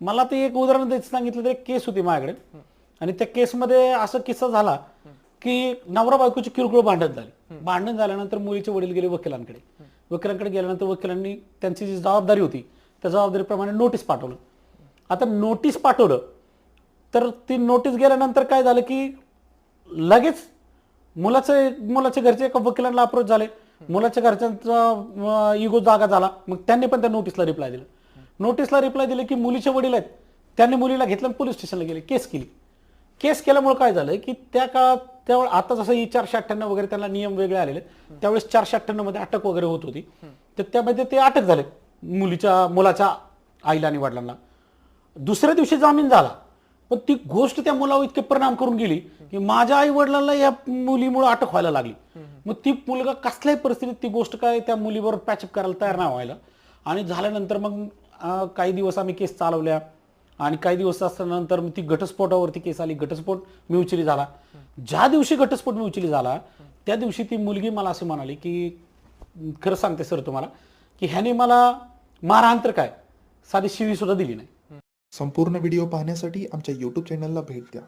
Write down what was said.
मला ते एक उदाहरण द्यायचं सांगितलं तर एक केस होती माझ्याकडे. आणि त्या केसमध्ये असं किस्सा झाला की नवरा बायकोची किरकोळ भांडण झाली. भांडण झाल्यानंतर मुलीचे वडील गेले वकिलांकडे. वकिलांकडे गेल्यानंतर वकिलांनी त्यांची जी जबाबदारी होती त्या जबाबदारीप्रमाणे नोटीस पाठवलं. आता नोटीस पाठवलं तर ती नोटीस गेल्यानंतर काय झालं की लगेच मुलाचे मुलाच्या घरचे एका वकिलांना अप्रोच झाले. मुलाच्या घरच्यांचा इगो जागा झाला. मग त्यांनी पण त्या नोटीसला रिप्लाय दिला. नोटीसला रिप्लाय दिले की मुलीचे वडील आहेत. त्यांनी मुलीला घेतलं पोलीस स्टेशनला गेले. केस केली. केस केल्यामुळे काय झालं की त्या काळात त्यावेळेस आता जसं ही चारशे अठ्ठ्याण्णव वगैरे त्यांना नियम वेगळे आलेले त्यावेळेस चारशे अठ्ठ्याण्णवमध्ये अटक वगैरे होत होती. तर त्यामध्ये ते अटक झाले. मुलीच्या मुलाच्या आईला आणि वडिलांना. दुसऱ्या दिवशी जामीन झाला. पण ती गोष्ट त्या मुलावर इतके परिणाम करून गेली की माझ्या आई वडिलांना या मुलीमुळे अटक व्हायला लागली. मग ती मुलगा कसल्याही परिस्थितीत ती गोष्ट काय त्या मुलीबरोबर पॅचअप करायला तयार नाही व्हायला. आणि झाल्यानंतर मग काही दिवस आम्ही केस चालवल्या आणि काही दिवस असल्यानंतर ती घटस्फोटावरती केस आली. घटस्फोट म्युच्युअली झाला. ज्या दिवशी घटस्फोट म्युच्युअली झाला त्या दिवशी ती मुलगी मला असं म्हणाली की खरं सांगते सर तुम्हाला की ह्याने मला मारहाण तर काय? साधी शिवी सुद्धा दिली नाही. संपूर्ण व्हिडिओ पाहण्यासाठी आमच्या युट्यूब चॅनलला भेट द्या.